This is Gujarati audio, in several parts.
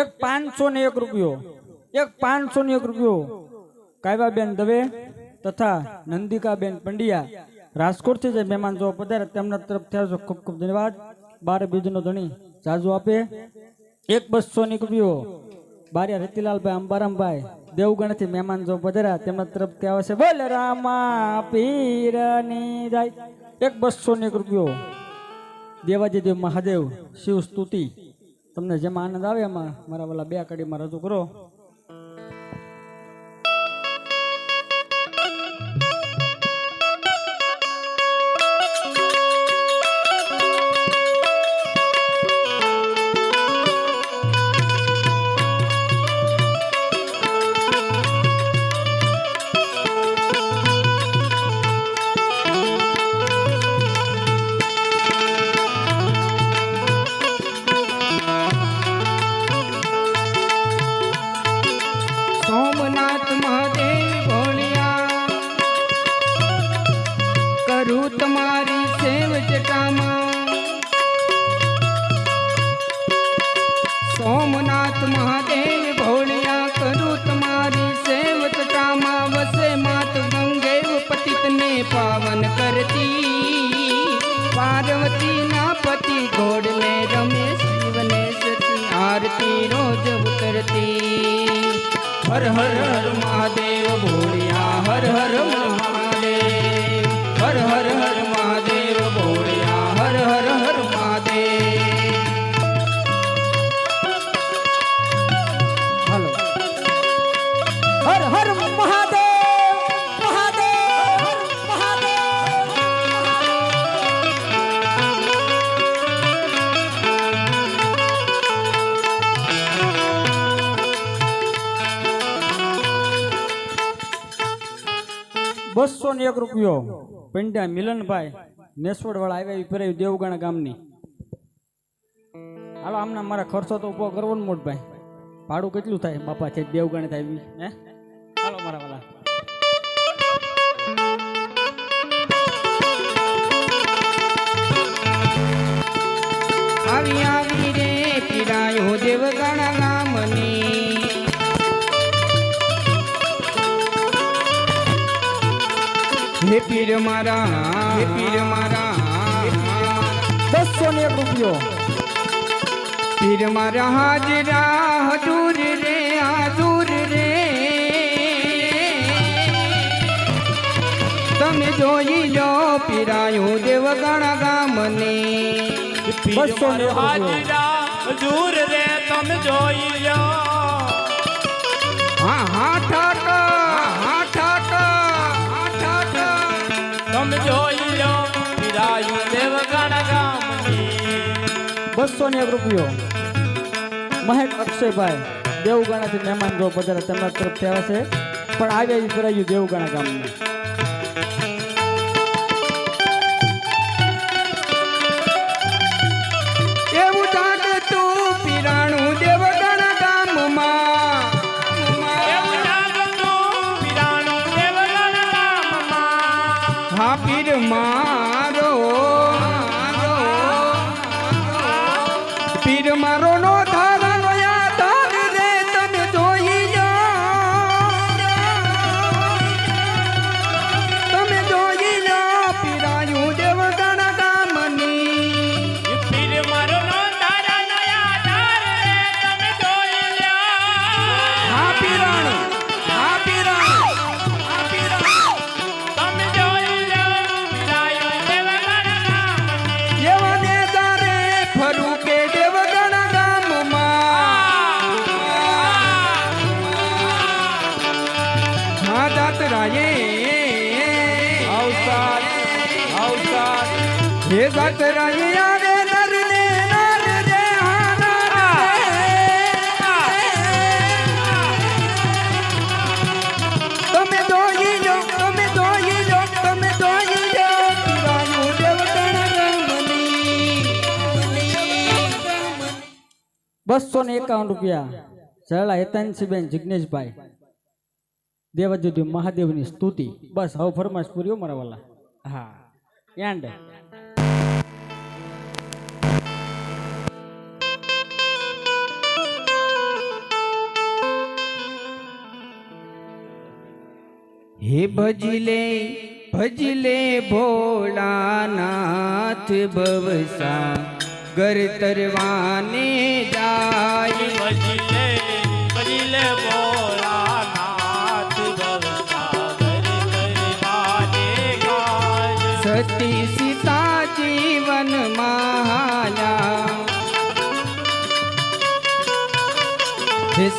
એક પાંચસો ને એક રૂપિયો. એક પાંચસો ને એક રૂપિયો. કાયવાબેન દવે તથા નંદિકાબેન પંડ્યા. રાજકોટથી જે મહેમાન જો પધારે તેમના તરફથી છો ખૂબ ખૂબ ધન્યવાદ. બાર બીજનો ધણી જાજુ આપે. એક બસો ની રૂપિયો. બારિયા રતિલાલભાઈ અંબારામભાઈ, દેવગણથી મહેમાન જો પધાર્યા, તેમના તરફથી આવે છે. બોલ રામા પીરની જાય એક બસો ની રૂપિયો. દેવાજી દેવ મહાદેવ, શિવ સ્તુતિ. તમને જેમાં આનંદ આવે એમાં મારા વાલા બે કડીમાં રજૂ કરો. હર હર બસો ને એક રૂપિયો. પંડ્યા મિલનભાઈ નેસવડ વાળા આવ્યા એ ફેરાયું દેવગણ ગામની. હાલો, આમના મારા ખર્ચો તો ઊભો કરવો ને મોટભાઈ. ભાડું કેટલું થાય? બાપા છે દેવગણ થાય હે? હાલો, મારા વાલા. હે પીર મારા હે પીર મારા. બસો ને એક રૂપિયો. પીર મારા હાજરા હજુર રે હાજુર રે. તમે જોઈ લો પીરાયો દેવ ગણા બસો ને હાજરા હજુર રે તમે જોઈ લો. હા હા બસો ને એક રૂપિયો. મહેક અક્ષયભાઈ દેવગાણાથી મહેમાન જો પધારે તેમના તરફથી આવે છે. પણ આજે ઈ કરાયું દેવગણા ગામની એવું જાગતું પીરાણું દેવગણ ગામમાં. એવું બસો ને એકાવન રૂપિયા સરળા હેતાંશીબેન જિગ્નેશભાઈ દેવજ્યોતિ મહાદેવની સ્તુતિ બસ હવે ફરમાશ પૂરી હો મારા વાલા હા એન્ડ હે ભજલે ભજલે ભોળાનાથ ભવસા ગર તરવાને જાય. ભજલે ભજલે ભોળાનાથ ભવસાગર તરવાને જાય. સીતા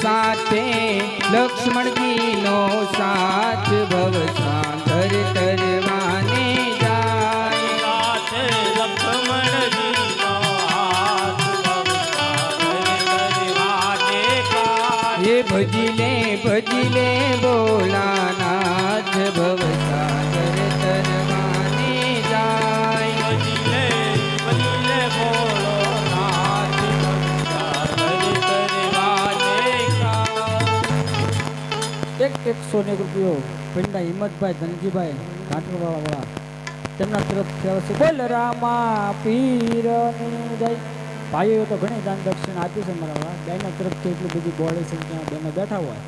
સાથે લક્ષ્મણજીનો સાથ જાય હાથ ભવસાગર કરવાને. હે ભજલે ભજલે ભોળાનાથ ભવસાગર તરવાને એક એકસો એક રૂપિયો પંડા હિંમતભાઈ, ધનજીભાઈ ઘાટરવાળા વાળા તેમના તરફથી આવશે બોલ રામા પીરની જય. ભાઈઓ, તો ઘણી દાન દક્ષિણા આપી છે મારા વાળા. બેના તરફથી એટલી બધી બોલે છે ત્યાં બેનો બેઠા હોય.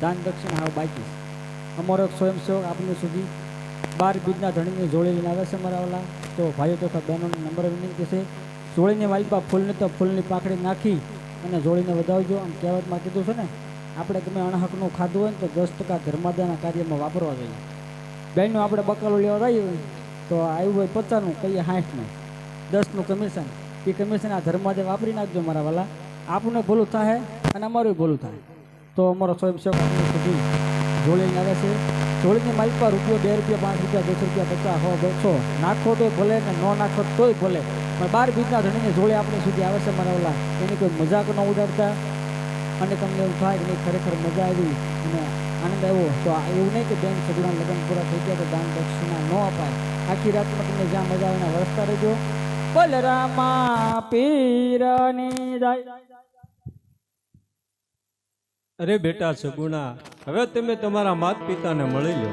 દાન દક્ષિણા હાવ બાકી છે. અમારો સ્વયંસેવક આપણી સુધી બાર બીજના ધણીની જોડી આવે છે મારા વાળા. તો ભાઈઓ તથા બહેનોને નંબર વિનંતી છે. જોડીને માલિપા ફૂલની તો ફૂલની પાકડી નાખી અને જોડીને વધાવજો. આમ કહેવતમાં કીધું છે ને આપણે ગમે અણહકનું ખાધું હોય ને તો દસ ટકા ધર્માદાના કાર્યમાં વાપરવા જોઈએ. બેનનું આપણે બકાલો લેવા જઈએ તો આવ્યું હોય પચાસનું, કહીએ સાઠનું. દસનું કમિશન એ કમિશન આ ધર્માદે વાપરી નાખજો મારા વાલા. આપણને ભૂલું થાય અને અમારું ભૂલું થાય તો અમારો સ્વયંસેવક સુધી જોડીને આવે છે. જોડીને માલિક પર રૂપિયો બે રૂપિયા, પાંચ રૂપિયા, દસ રૂપિયા, પચાસ, હો બસો નાખો તોય ભલે ને ન નાખો તોય ભલે. પણ બાર બીજના ધણીને જોડે આપણી સુધી આવે છે મારા વાલા. એની કોઈ મજાક ન ઉડાડતા. અને તમને એવું થાય કે ખરેખર મજા આવી અને આનંદ આવ્યો. તો એવું નહીં કે બેન સગુણા લગ્ન પૂરા થઈ ગયા તો દાન દક્ષિણા ન અપાય. આખી રાતમાં તમને જ્યાં મજા આવે વરસતા રહેજો. બલરામા પીરની અરે બેટા સગુણા, હવે તમે તમારા માત પિતાને મળી લો.